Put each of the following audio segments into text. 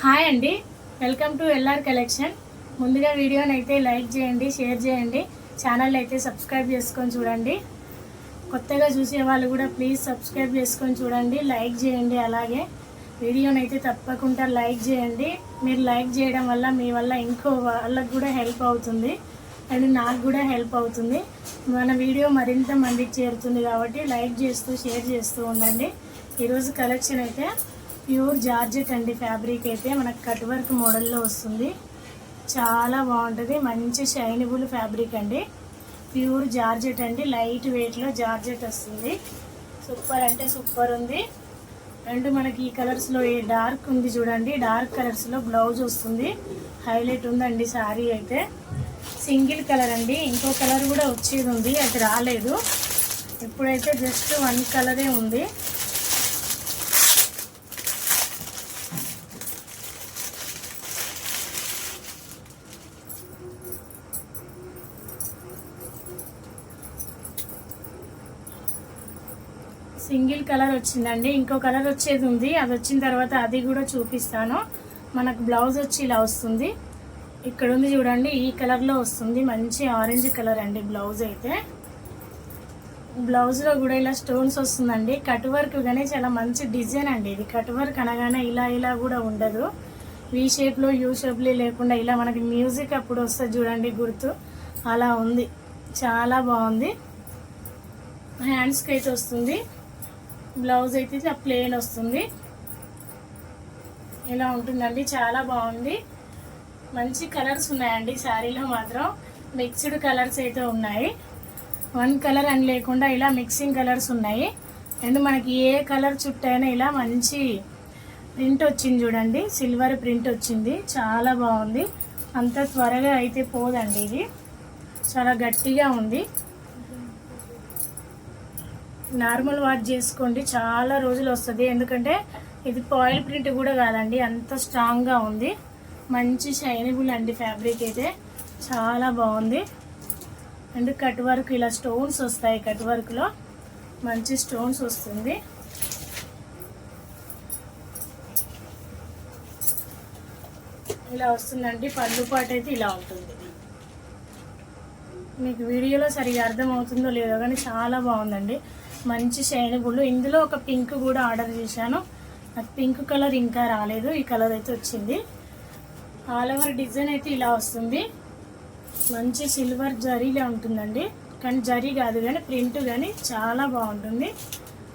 Hi అండి. Welcome to LR collection. ముందుగా వీడియోని అయితే లైక్ చేయండి షేర్ చేయండి. ఛానల్ అయితే సబ్స్క్రైబ్ చేసుకొని చూడండి. కొత్తగా చూసే వాళ్ళు కూడా ప్లీజ్ సబ్స్క్రైబ్ చేసుకొని చూడండి లైక్ చేయండి అలాగే. వీడియోని అయితే తప్పకుండా లైక్ చేయండి. మీరు లైక్ చేయడం వల్ల మీ వల్ల ఇంకో వాళ్ళకు కూడా హెల్ప్ అవుతుంది. అండ్ నాకు కూడా హెల్ప్ అవుతుంది. మన వీడియో మరింత మందికి చేరుతుంది కాబట్టి లైక్ చేస్తూ షేర్ చేస్తూ ఉండండి. ఈరోజు కలెక్షన్ అయితే ప్యూర్ జార్జెట్ అండి ఫ్యాబ్రిక్ అయితే. మనకు కట్ వర్క్ మోడల్లో వస్తుంది. చాలా బాగుంటుంది. మంచి షైనబుల్ ఫ్యాబ్రిక్ అండి. ప్యూర్ జార్జెట్ అండి. లైట్ వెయిట్లో జార్జెట్ వస్తుంది. సూపర్ అంటే సూపర్ ఉంది. అండ్ మనకి ఈ కలర్స్లో ఏ డార్క్ ఉంది చూడండి. డార్క్ కలర్స్లో బ్లౌజ్ వస్తుంది. హైలైట్ ఉందండి శారీ అయితే. సింగిల్ కలర్ అండి. ఇంకో కలర్ కూడా వచ్చేది ఉంది. అది రాలేదు. ఇప్పుడైతే జస్ట్ వన్ కలరే ఉంది. సింగిల్ కలర్ వచ్చిందండి. ఇంకో కలర్ వచ్చేది ఉంది. అది వచ్చిన తర్వాత అది కూడా చూపిస్తాను. మనకు బ్లౌజ్ వచ్చి ఇలా వస్తుంది. ఇక్కడ ఉంది చూడండి ఈ కలర్లో వస్తుంది. మంచి ఆరెంజ్ కలర్ అండి బ్లౌజ్ అయితే. బ్లౌజ్లో కూడా ఇలా స్టోన్స్ వస్తుందండి. కట్ వర్క్ కానీ చాలా మంచి డిజైన్ అండి ఇది. కట్ వర్క్ అనగానే ఇలా ఇలా కూడా ఉండదు. వి షేప్లో యూ షేప్లో లేకుండా ఇలా మనకి మ్యూజిక్ అప్పుడు వస్తుంది చూడండి గుర్తు. అలా ఉంది. చాలా బాగుంది. హ్యాండ్స్కి అయితే వస్తుంది. బ్లౌజ్ అయితే ఇట్లా ప్లెయిన్ వస్తుంది. ఇలా ఉంటుందండి చాలా బాగుంది. మంచి కలర్స్ ఉన్నాయండి శారీలో మాత్రం. మిక్స్డ్ కలర్స్ అయితే ఉన్నాయి. వన్ కలర్ అని లేకుండా ఇలా మిక్సింగ్ కలర్స్ ఉన్నాయి. అండ్ మనకి ఏ కలర్ చుట్టైనా ఇలా మంచి ప్రింట్ వచ్చింది చూడండి. సిల్వర్ ప్రింట్ వచ్చింది. చాలా బాగుంది. అంత త్వరగా అయితే పోదండి ఇది. చాలా గట్టిగా ఉంది. నార్మల్ వాష్ చేసుకోండి చాలా రోజులు వస్తుంది. ఎందుకంటే ఇది పాయిల్ ప్రింట్ కూడా కాదండి అంత స్ట్రాంగ్గా ఉంది. మంచి షైనబుల్ అండి ఫ్యాబ్రిక్ అయితే చాలా బాగుంది. అండ్ కట్ వర్క్ ఇలా స్టోన్స్ వస్తాయి కట్ వర్క్లో మంచి స్టోన్స్ వస్తుంది. ఇలా వస్తుందండి పళ్ళు పాటు అయితే ఇలా ఉంటుంది. మీకు వీడియోలో సరిగా అర్థమవుతుందో లేదో కానీ చాలా బాగుందండి. మంచి షైనబుల్ ఇందులో ఒక పింక్ కూడా ఆర్డర్ చేశాను. నాకు పింక్ కలర్ ఇంకా రాలేదు. ఈ కలర్ అయితే వచ్చింది. ఆల్ ఓవర్ డిజైన్ అయితే ఇలా వస్తుంది. మంచి సిల్వర్ జరీలా ఉంటుందండి. కానీ జరీ కాదు కానీ ప్రింట్ కానీ చాలా బాగుంటుంది.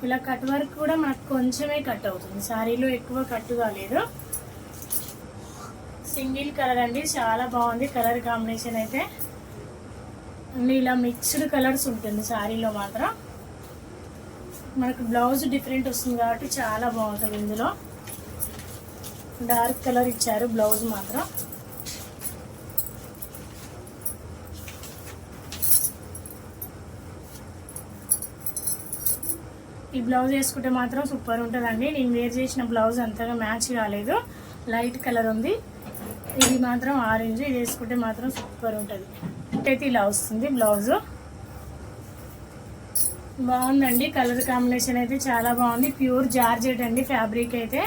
ఇలా కట్ వర్క్ కూడా మనకు కొంచెమే కట్ అవుతుంది. శారీలో ఎక్కువ కట్ కాలేదు. సింగిల్ కలర్ అండి. చాలా బాగుంది కలర్ కాంబినేషన్ అయితే. అండ్ ఇలా మిక్స్డ్ కలర్స్ ఉంటుంది శారీలో మాత్రం. మనకు బ్లౌజ్ డిఫరెంట్ వస్తుంది కాబట్టి చాలా బాగుంటుంది ఇందులో. డార్క్ కలర్ ఇచ్చారు బ్లౌజ్ మాత్రం. ఈ బ్లౌజ్ వేసుకుంటే మాత్రం సూపర్ ఉంటుందండి. నేను వేర్ చేసిన బ్లౌజ్ అంతగా మ్యాచ్ కాలేదు. లైట్ కలర్ ఉంది. ఇది మాత్రం ఆరెంజ్. ఇది వేసుకుంటే మాత్రం సూపర్ ఉంటుంది. అయితే ఇలా వస్తుంది బ్లౌజు. బాగుందండి. కలర్ కాంబినేషన్ అయితే చాలా బాగుంది. ప్యూర్ జార్జెట్ అండి ఫ్యాబ్రిక్ అయితే.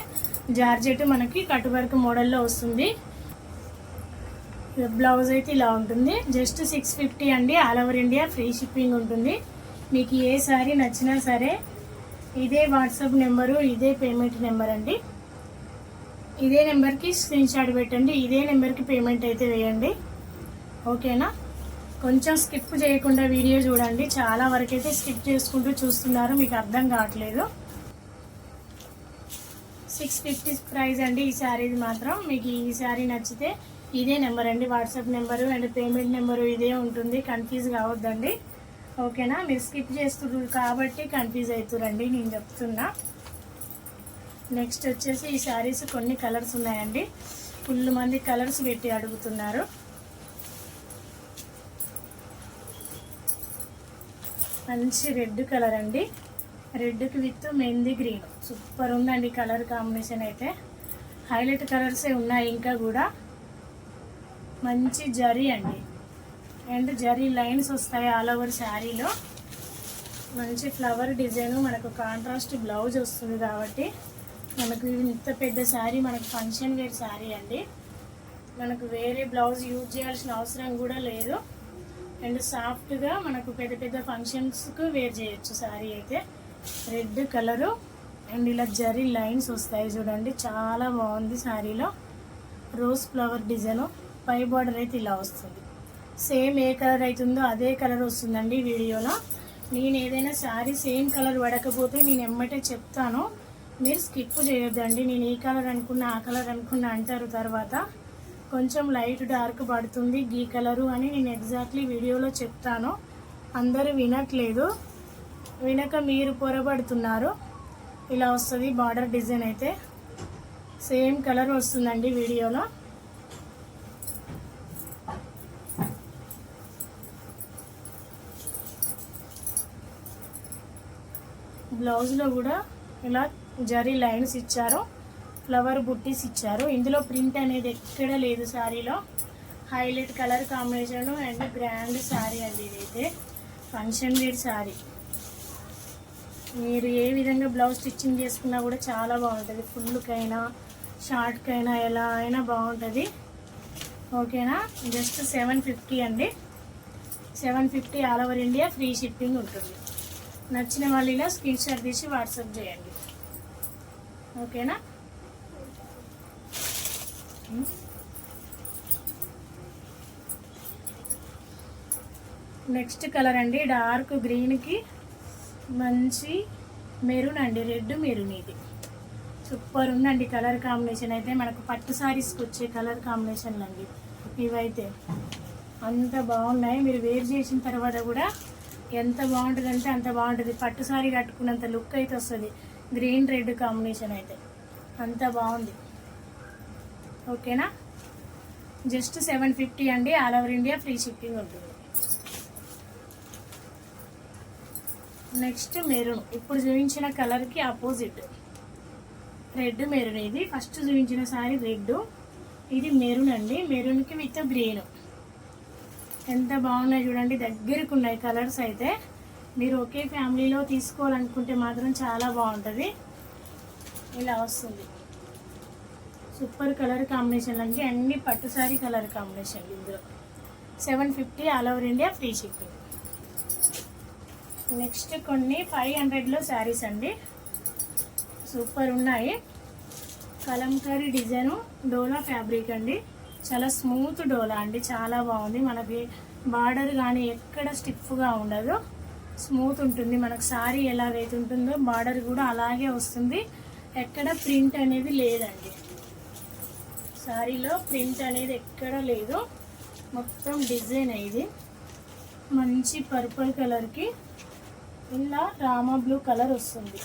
జార్జెట్ మనకి కట్ వర్క్ మోడల్లో వస్తుంది. బ్లౌజ్ అయితే ఇలా ఉంటుంది. జస్ట్ సిక్స్ ఫిఫ్టీ అండి. All over India free shipping ఉంటుంది. మీకు ఏ సారీ నచ్చినా సరే ఇదే వాట్సాప్ నెంబరు ఇదే పేమెంట్ నెంబర్ అండి. ఇదే నెంబర్కి స్క్రీన్ షాట్ పెట్టండి. ఇదే నెంబర్కి పేమెంట్ అయితే వేయండి. ఓకేనా? కొంచెం స్కిప్ చేయకుండా వీడియో చూడండి. చాలా వరకు అయితే స్కిప్ చేసుకుంటూ చూస్తున్నారు. మీకు అర్థం కావట్లేదు. సిక్స్ ఫిఫ్టీ ప్రైస్ అండి ఈ శారీది మాత్రం. మీకు ఈ శారీ నచ్చితే ఇదే నెంబర్ అండి. WhatsApp number and payment number ఇదే ఉంటుంది. కన్ఫ్యూజ్ కావద్దండి. ఓకేనా? మీరు స్కిప్ చేస్తున్నారు కాబట్టి కన్ఫ్యూజ్ అవుతురండి. నేను చెప్తున్నా. నెక్స్ట్ వచ్చేసి ఈ శారీస్ కొన్ని కలర్స్ ఉన్నాయండి. ఫుల్ మంది కలర్స్ పెట్టి అడుగుతున్నారు. మంచి రెడ్ కలర్ అండి. రెడ్కి విత్ మెహందీ గ్రీన్. సూపర్ ఉందండి కలర్ కాంబినేషన్ అయితే. హైలైట్ కలర్సే ఉన్నాయి ఇంకా కూడా. మంచి జరీ అండి. అండ్ జరీ లైన్స్ వస్తాయి ఆల్ ఓవర్ శారీలో. మంచి ఫ్లవర్ డిజైన్ మనకు కాంట్రాస్ట్ బ్లౌజ్ వస్తుంది కాబట్టి మనకు ఇంత పెద్ద శారీ మనకు ఫంక్షన్ వేర్ శారీ అండి. మనకు వేరే బ్లౌజ్ యూజ్ చేయాల్సిన అవసరం కూడా లేదు. అండ్ సాఫ్ట్గా మనకు పెద్ద పెద్ద ఫంక్షన్స్కు వేర్ చేయొచ్చు శారీ అయితే. రెడ్ కలరు అండ్ ఇలా జరీ లైన్స్ వస్తాయి చూడండి. చాలా బాగుంది శారీలో రోజ్ ఫ్లవర్ డిజైన్. పై బార్డర్ అయితే ఇలా వస్తుంది. సేమ్ ఏ కలర్ అవుతుందో అదే కలర్ వస్తుందండి వీడియోలో. నేను ఏదైనా శారీ సేమ్ కలర్ పడకపోతే నేను ఎమ్మటే చెప్తాను. మీరు స్కిప్ చేయొద్దండి. నేను ఈ కలర్ అనుకున్నా ఆ కలర్ అనుకున్నా అంటారు తర్వాత. కొంచెం లైట్ డార్క్ పడుతుంది గీ కలరు అని నేను ఎగ్జాక్ట్లీ వీడియోలో చెప్తాను. అందరూ వినట్లేదు. వినక మీరు పొరబడుతున్నారు. ఇలా వస్తుంది బార్డర్ డిజైన్ అయితే. సేమ్ కలర్ వస్తుందండి వీడియోలో. బ్లౌజ్లో కూడా ఇలా జరీ లైన్స్ ఇచ్చారు. ఫ్లవర్ బుట్టీస్ ఇచ్చారు. ఇందులో ప్రింట్ అనేది ఎక్కడ లేదు శారీలో highlight colour combination and grand sari అండి ఇదైతే. ఫంక్షన్ వేర్ శారీ మీరు ఏ విధంగా బ్లౌజ్ స్టిచ్చింగ్ చేసుకున్నా కూడా చాలా బాగుంటుంది. ఫుల్కైనా షార్ట్కైనా ఎలా అయినా బాగుంటుంది. ఓకేనా? జస్ట్ సెవెన్ ఫిఫ్టీ అండి. Seven fifty all over India free shipping ఉంటుంది. నచ్చిన వాళ్ళు ఇలా స్క్రీన్ షాట్ తీసి వాట్సాప్ చేయండి. ఓకేనా? నెక్స్ట్ కలర్ అండి డార్క్ గ్రీన్కి మంచి మెరూన్ అండి రెడ్ మెరూన్ ఇది. సూపర్ ఉందండి కలర్ కాంబినేషన్ అయితే. మనకు పట్టు సారీస్కి వచ్చే కలర్ కాంబినేషన్లు అండి ఇవైతే. అంత బాగున్నాయి. మీరు వేర్ చేసిన తర్వాత కూడా ఎంత బాగుంటుంది అంటే అంత బాగుంటుంది. పట్టు సారీ కట్టుకున్నంత లుక్ అయితే వస్తుంది. గ్రీన్ రెడ్ కాంబినేషన్ అయితే. అంత బాగుంది. ఓకేనా? జస్ట్ సెవెన్ ఫిఫ్టీ అండి. All over India free shipping ఉంటుంది. Next maroon. ఇప్పుడు చూపించిన కలర్కి ఆపోజిట్. రెడ్ మెరూన్ ఇది. ఫస్ట్ చూపించిన సారీ రెడ్. ఇది మెరూన్ అండి. మెరూన్కి విత్ గ్రీన్. ఎంత బాగున్నాయి చూడండి. దగ్గరకు ఉన్నాయి కలర్స్ అయితే. మీరు ఒకే ఫ్యామిలీలో తీసుకోవాలనుకుంటే మాత్రం చాలా బాగుంటుంది. ఇలా వస్తుంది. సూపర్ కలర్ కాంబినేషన్ అండి అన్ని పట్టు సారీ కలర్ కాంబినేషన్ ఇందులో. Seven fifty all over India free shipping. Next కొన్ని ఫైవ్ హండ్రెడ్లో శారీస్ అండి. సూపర్ ఉన్నాయి. కలంకారీ డిజైను డోలా ఫ్యాబ్రిక్ అండి. చాలా స్మూత్ డోలా అండి. చాలా బాగుంది. మనకి బార్డర్ కానీ ఎక్కడ స్టిఫ్గా ఉండదు. స్మూత్ ఉంటుంది. మనకు సారీ ఎలాగైతే ఉంటుందో బార్డర్ కూడా అలాగే వస్తుంది. ఎక్కడ ప్రింట్ అనేది లేదండి. శారీలో ప్రింట్ అనేది ఎక్కడ లేదు. మొత్తం డిజైన్ ఇది. మంచి పర్పుల్ కలర్కి ఇలా రామా బ్లూ కలర్ వస్తుంది.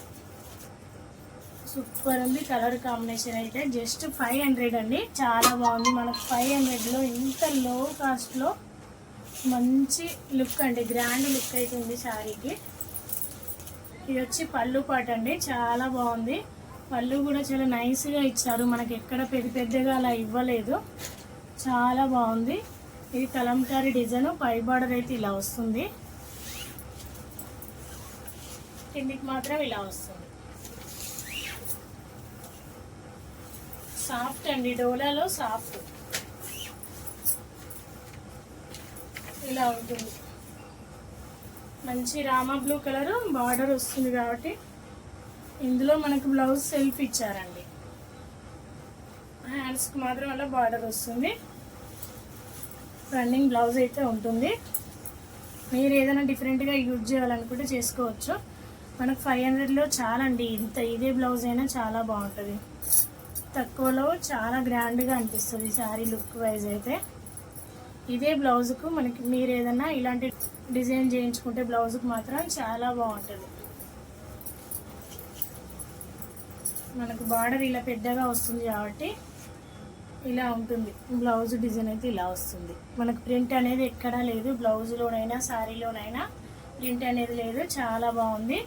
సూపర్ ఉంది కలర్ కాంబినేషన్ అయితే. జస్ట్ ఫైవ్ హండ్రెడ్ అండి. చాలా బాగుంది. మనకు ఫైవ్ హండ్రెడ్లో ఇంత లో కాస్ట్లో మంచి లుక్ అండి. గ్రాండ్ లుక్ అయితే ఉంది శారీకి. ఇది వచ్చి పళ్ళు పాట అండి. చాలా బాగుంది. పళ్ళు కూడా చాలా నైస్గా ఇచ్చారు. మనకి ఎక్కడ పెద్ద పెద్దగా అలా ఇవ్వలేదు. చాలా బాగుంది. ఇది కలంకారీ డిజైన్ పై బార్డర్ అయితే ఇలా వస్తుంది. కిందికి మాత్రం ఇలా వస్తుంది. సాఫ్ట్ అండి డోలాలో సాఫ్ట్ ఇలా ఉంటుంది. మంచి రామా బ్లూ కలర్ బార్డర్ వస్తుంది కాబట్టి. ఇందులో మనకు బ్లౌజ్ సెల్ఫ్ ఇచ్చారండి. హ్యాండ్స్కి మాత్రం అలా బార్డర్ వస్తుంది. రన్నింగ్ బ్లౌజ్ అయితే ఉంటుంది. మీరు ఏదైనా డిఫరెంట్గా యూజ్ చేయాలనుకుంటే చేసుకోవచ్చు. మనకు ఫైవ్ హండ్రెడ్లో చాలా అండి ఇంత ఇదే బ్లౌజ్ అయినా చాలా బాగుంటుంది. తక్కువలో చాలా గ్రాండ్గా అనిపిస్తుంది శారీ లుక్ వైజ్ అయితే. ఇదే బ్లౌజ్కు మనకి మీరు ఏదైనా ఇలాంటి డిజైన్ చేయించుకుంటే బ్లౌజ్కి మాత్రం చాలా బాగుంటుంది. మనకు బార్డర్ ఇలా పెద్దగా వస్తుంది కాబట్టి ఇలా ఉంటుంది. బ్లౌజ్ డిజైన్ అయితే ఇలా వస్తుంది. మనకు ప్రింట్ అనేది ఎక్కడా లేదు. బ్లౌజ్లోనైనా శారీలోనైనా ప్రింట్ అనేది లేదు. చాలా బాగుంది.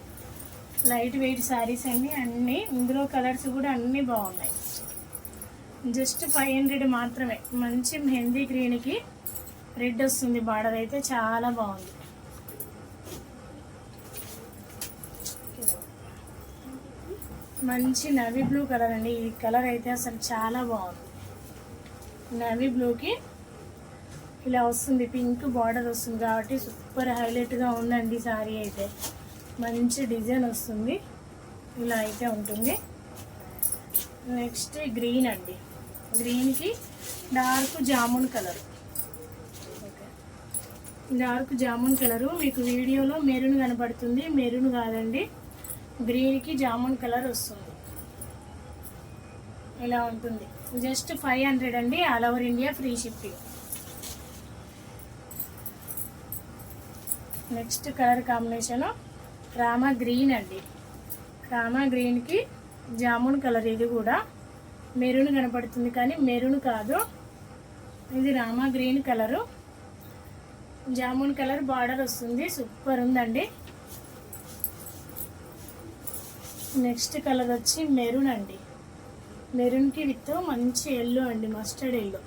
లైట్ వెయిట్ శారీస్ అన్నీ అన్నీ ఇందులో కలర్స్ కూడా అన్నీ బాగున్నాయి. జస్ట్ ఫైవ్ హండ్రెడ్ మాత్రమే. మంచి మెహందీ గ్రీన్కి రెడ్ వస్తుంది. బార్డర్ అయితే చాలా బాగుంది. మంచి నవీ బ్లూ కలర్ అండి. ఈ కలర్ అయితే అసలు చాలా బాగుంది. నవీ బ్లూకి ఇలా వస్తుంది. పింక్ బార్డర్ వస్తుంది కాబట్టి సూపర్ హైలైట్గా ఉందండి సారీ అయితే. మంచి డిజైన్ వస్తుంది. ఇలా అయితే ఉంటుంది. నెక్స్ట్ గ్రీన్ అండి. గ్రీన్కి dark jamun colour dark jamun colour మీకు వీడియోలో మెరూన్ కనబడుతుంది మెరూన్ కాదండి. గ్రీన్కి జామున్ కలర్ వస్తుంది. ఇలా ఉంటుంది. జస్ట్ ఫైవ్ హండ్రెడ్ అండి. All over India free shipping. Next colour combination Rama green అండి. రామా గ్రీన్కి జామున్ కలర్ ఇది కూడా. మెరూన్ కనపడుతుంది కానీ మెరూన్ కాదు. ఇది Rama green colour. Jamun colour border వస్తుంది. సూపర్ ఉందండి. నెక్స్ట్ కలర్ వచ్చి మెరూన్ అండి. మెరూన్కి విత్ మంచి ఎల్లో అండి మస్టర్డ్ ఎల్లో.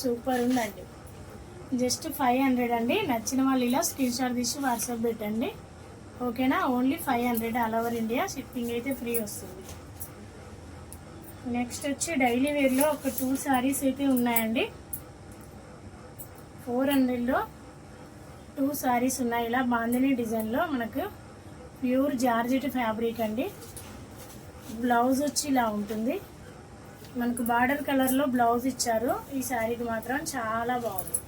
సూపర్ ఉందండి. జస్ట్ ఫైవ్ హండ్రెడ్ అండి. నచ్చిన వాళ్ళు ఇలా స్క్రీన్ షాట్ తీసి వాట్సాప్ పెట్టండి. ఓకేనా? Only five hundred all over India. Shipping అయితే ఫ్రీ వస్తుంది. నెక్స్ట్ వచ్చి డైలీ వేర్లో ఒక టూ శారీస్ అయితే ఉన్నాయండి. ఫోర్ హండ్రెడ్లో టూ శారీస్ ఉన్నాయి. ఇలా బాందిని డిజైన్లో మనకు ప్యూర్ జార్జెట్ ఫ్యాబ్రిక్ అండి. బ్లౌజ్ వచ్చి ఇలా ఉంటుంది. మనకు బార్డర్ కలర్లో బ్లౌజ్ ఇచ్చారు. ఈ శారీకి మాత్రం చాలా బాగుంది.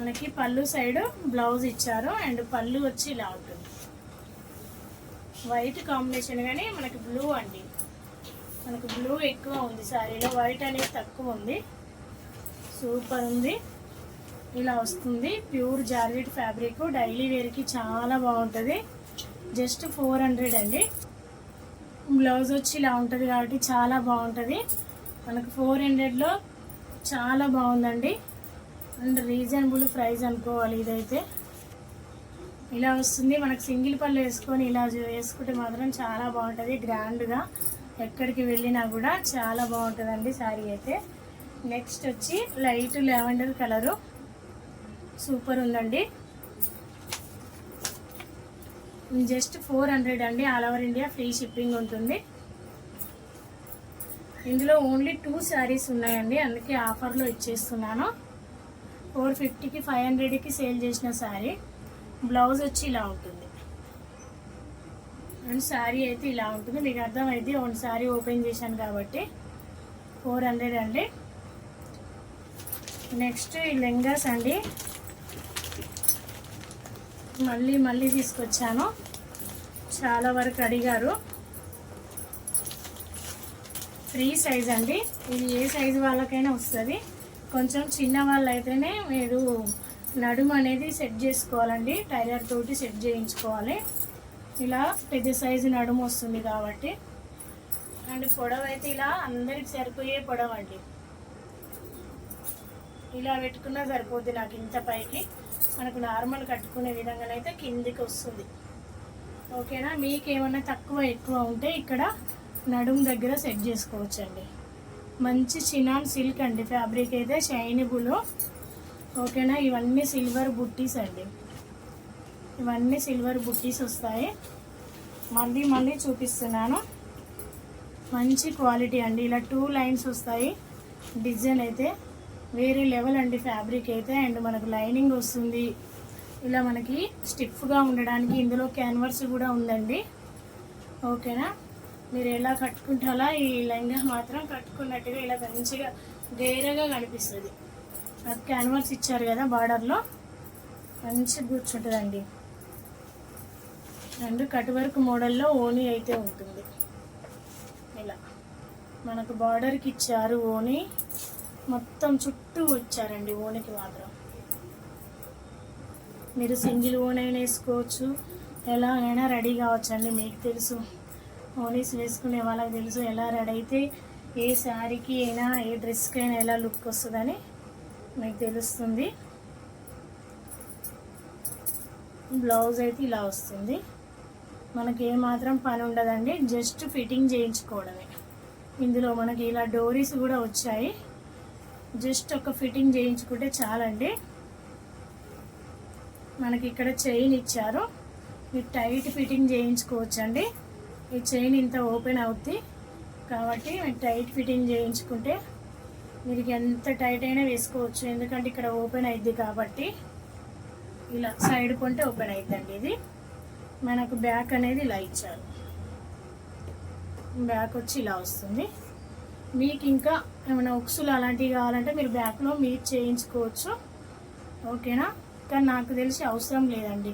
మనకి పళ్ళు సైడ్ బ్లౌజ్ ఇచ్చారు. అండ్ పళ్ళు వచ్చి ఇలా ఉంటుంది. వైట్ కాంబినేషన్ కానీ మనకి బ్లూ అండి. మనకు బ్లూ ఎక్కువ ఉంది శారీలో. వైట్ అనేది తక్కువ ఉంది. సూపర్ ఉంది. ఇలా వస్తుంది. Pure georgette fabric. డైలీ వేర్కి చాలా బాగుంటుంది. జస్ట్ ఫోర్ హండ్రెడ్ అండి. బ్లౌజ్ వచ్చి ఇలా ఉంటుంది కాబట్టి చాలా బాగుంటుంది. మనకు ఫోర్ హండ్రెడ్లో చాలా బాగుందండి. అండ్ రీజనబుల్ ప్రైస్ అనుకోవాలి ఇదైతే. ఇలా వస్తుంది. మనకు సింగిల్ పళ్ళు వేసుకొని ఇలా వేసుకుంటే మాత్రం చాలా బాగుంటుంది. గ్రాండ్గా ఎక్కడికి వెళ్ళినా కూడా చాలా బాగుంటుందండి శారీ అయితే. నెక్స్ట్ వచ్చి లైట్ లెవెండర్ కలరు. సూపర్ ఉందండి. జస్ట్ ఫోర్ హండ్రెడ్ అండి. All over India free shipping ఉంటుంది. ఇందులో ఓన్లీ టూ శారీస్ ఉన్నాయండి. అందుకే ఆఫర్లో ఇచ్చేస్తున్నాను. ఫోర్ ఫిఫ్టీకి ఫైవ్ హండ్రెడ్కి సేల్ చేసిన శారీ. బ్లౌజ్ వచ్చి ఇలా ఉంటుంది. అండ్ శారీ అయితే ఇలా ఉంటుంది. మీకు అర్థమైంది వన్ శారీ ఓపెన్ చేశాను కాబట్టి ఫోర్ హండ్రెడ్ అండి. నెక్స్ట్ లెంగాస్ అండి. మళ్ళీ మళ్ళీ తీసుకొచ్చాను. చాలా వరకు అడిగారు. ఫ్రీ సైజ్ అండి. ఇది ఏ సైజు వాళ్ళకైనా వస్తుంది. కొంచెం చిన్న వాళ్ళు అయితేనే మీరు నడుము అనేది సెట్ చేసుకోవాలండి. టైలర్ తోటి సెట్ చేయించుకోవాలి. ఇలా పెద్ద సైజు నడుము వస్తుంది కాబట్టి. అండ్ పొడవు అయితే ఇలా అందరికి సరిపోయే పొడవు అండి ఇలా పెట్టుకున్నా సరిపోద్ది నాకు ఇంత పైకి. మనకు నార్మల్ కట్టుకునే విధంగానైతే కిందికి వస్తుంది. ఓకేనా? మీకు ఏమన్నా తక్కువ ఎక్కువ ఉంటే ఇక్కడ నడుము దగ్గర సెట్ చేసుకోవచ్చండి. మంచి చినాన్ సిల్క్ అండి. ఫ్యాబ్రిక్ అయితే షైనబుల్ ఓకేనా? ఇవన్నీ సిల్వర్ బుట్టీస్ అండి. ఇవన్నీ సిల్వర్ బుట్టీస్ వస్తాయి. మళ్ళీ మళ్ళీ చూపిస్తున్నాను. మంచి క్వాలిటీ అండి. ఇలా టూ లైన్స్ వస్తాయి. డిజైన్ అయితే వేరే లెవెల్ అండి ఫ్యాబ్రిక్ అయితే. అండ్ మనకు లైనింగ్ వస్తుంది. ఇలా మనకి స్టిఫ్గా ఉండడానికి ఇందులో క్యాన్వర్స్ కూడా ఉందండి. ఓకేనా? మీరు ఎలా కట్టుకుంటారా ఈ లెంగా మాత్రం కట్టుకున్నట్టుగా ఇలా మంచిగా గేరగా కనిపిస్తుంది. నాకు క్యాన్వర్స్ ఇచ్చారు కదా బార్డర్లో. మంచి కూర్చుంటుందండి అండ్ కట్ వర్క్ మోడల్లో ఓనీ అయితే ఉంటుంది. ఇలా మనకు బార్డర్కి ఇచ్చారు ఓనీ. మొత్తం చుట్టూ వచ్చారండి ఓనికి మాత్రం. మీరు సింగిల్ ఓన్ అయినా వేసుకోవచ్చు. ఎలా అయినా రెడీ కావచ్చండి మీకు తెలుసు. ఓనీస్ వేసుకునే వాళ్ళకి తెలుసు ఎలా రెడీ అయితే ఏ శారీకి అయినా ఏ డ్రెస్కి అయినా ఎలా లుక్ వస్తుందని మీకు తెలుస్తుంది. బ్లౌజ్ అయితే ఇలా వస్తుంది. మనకి ఏమాత్రం పని ఉండదండి జస్ట్ ఫిట్టింగ్ చేయించుకోవడమే. ఇందులో మనకి ఇలా డోరీస్ కూడా వచ్చాయి. జస్ట్ ఒక ఫిట్టింగ్ చేయించుకుంటే చాలండి. మనకి ఇక్కడ చైన్ ఇచ్చారు. మీరు టైట్ ఫిట్టింగ్ చేయించుకోవచ్చు అండి ఈ చైన్ ఇంత ఓపెన్ అవుద్ది. కాబట్టి మీరు టైట్ ఫిట్టింగ్ చేయించుకుంటే మీరు ఎంత టైట్ అయినా వేసుకోవచ్చు. ఎందుకంటే ఇక్కడ ఓపెన్ అయింది కాబట్టి. ఇలా సైడ్ కొంటే ఓపెన్ అవుతుందండి ఇది. మనకు బ్యాక్ అనేది ఇలా ఇచ్చారు. బ్యాక్ వచ్చి ఇలా వస్తుంది. మీకు ఇంకా ఏమైనా ఉక్సులు అలాంటివి కావాలంటే మీరు బ్యాక్లో మీరు చేయించుకోవచ్చు. ఓకేనా? కానీ నాకు తెలిసి అవసరం లేదండి.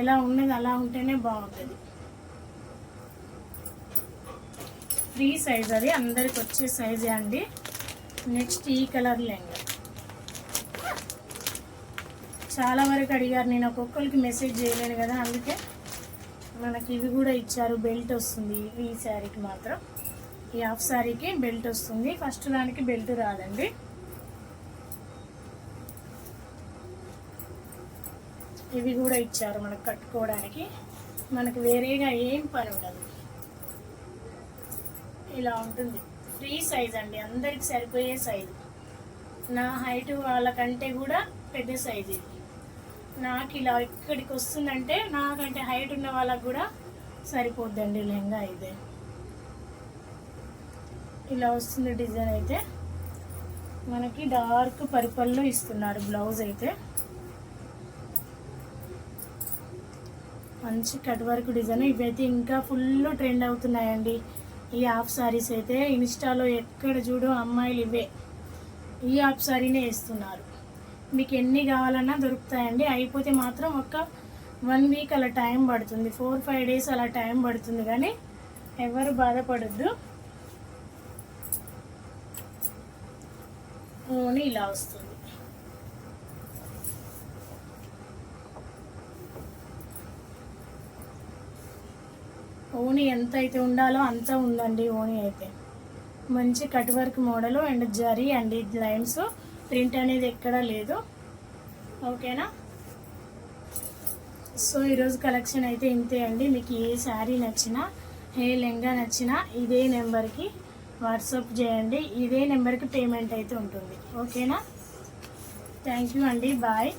ఎలా ఉన్నది అలా ఉంటేనే బాగుంటుంది. ఫ్రీ సైజ్ అది అందరికి వచ్చే సైజే అండి. నెక్స్ట్ ఈ కలర్ లెంగా. చాలా వరకు అడిగారు నేను ఒక్కొక్కరికి మెసేజ్ చేయలేను కదా అందుకే మనకి ఇవి కూడా ఇచ్చారు బెల్ట్ వస్తుంది ఈ శారీకి మాత్రం. ఈ హాఫ్ శారీకి బెల్ట్ వస్తుంది. ఫస్ట్ దానికి బెల్ట్ రాదండి. ఇవి కూడా ఇచ్చారు మనకు కట్టుకోవడానికి. మనకు వేరేగా ఏం పని ఉండదు. ఇలా ఉంటుంది. ఫ్రీ సైజ్ అండి. అందరికి సరిపోయే సైజు. నా హైట్ వాళ్ళకంటే కూడా పెద్ద సైజు ఇది. నాకు ఇలా ఇక్కడికి వస్తుందంటే నాకంటే హైట్ ఉన్న వాళ్ళకు కూడా సరిపోద్దండి లెహంగా అయితే. ఇలా వస్తుంది డిజైన్ అయితే. మనకి డార్క్ పర్పల్లో ఇస్తున్నారు బ్లౌజ్ అయితే. మంచి కట్ వర్క్ డిజైన్. ఇవైతే ఇంకా ఫుల్ ట్రెండ్ అవుతున్నాయండి. ఈ హాఫ్ సారీస్ అయితే ఇన్స్టాలో ఎక్కడ చూడు అమ్మాయిలు ఇవే. ఈ హాఫ్ సారీనే వేస్తున్నారు. మీకు ఎన్ని కావాలన్నా దొరుకుతాయండి. అయిపోతే మాత్రం ఒక వన్ వీక్ అలా టైం పడుతుంది. ఫోర్ ఫైవ్ డేస్ అలా టైం పడుతుంది కానీ ఎవరు బాధపడద్దు. నూనె ఇలా వస్తుంది. ఓని ఎంత అయితే ఉండాలో అంత ఉందండి ఓని అయితే. మంచి cut work model and zari and lines. Print అనేది ఎక్కడా లేదు. ఓకేనా? సో ఈరోజు కలెక్షన్ అయితే ఇంతే అండి. మీకు ఏ శారీ నచ్చినా ఏ లెంగా నచ్చినా ఇదే నెంబర్కి వాట్సాప్ చేయండి. ఇదే నెంబర్కి పేమెంట్ అయితే ఉంటుంది. ఓకేనా? థ్యాంక్ యూ అండి. బాయ్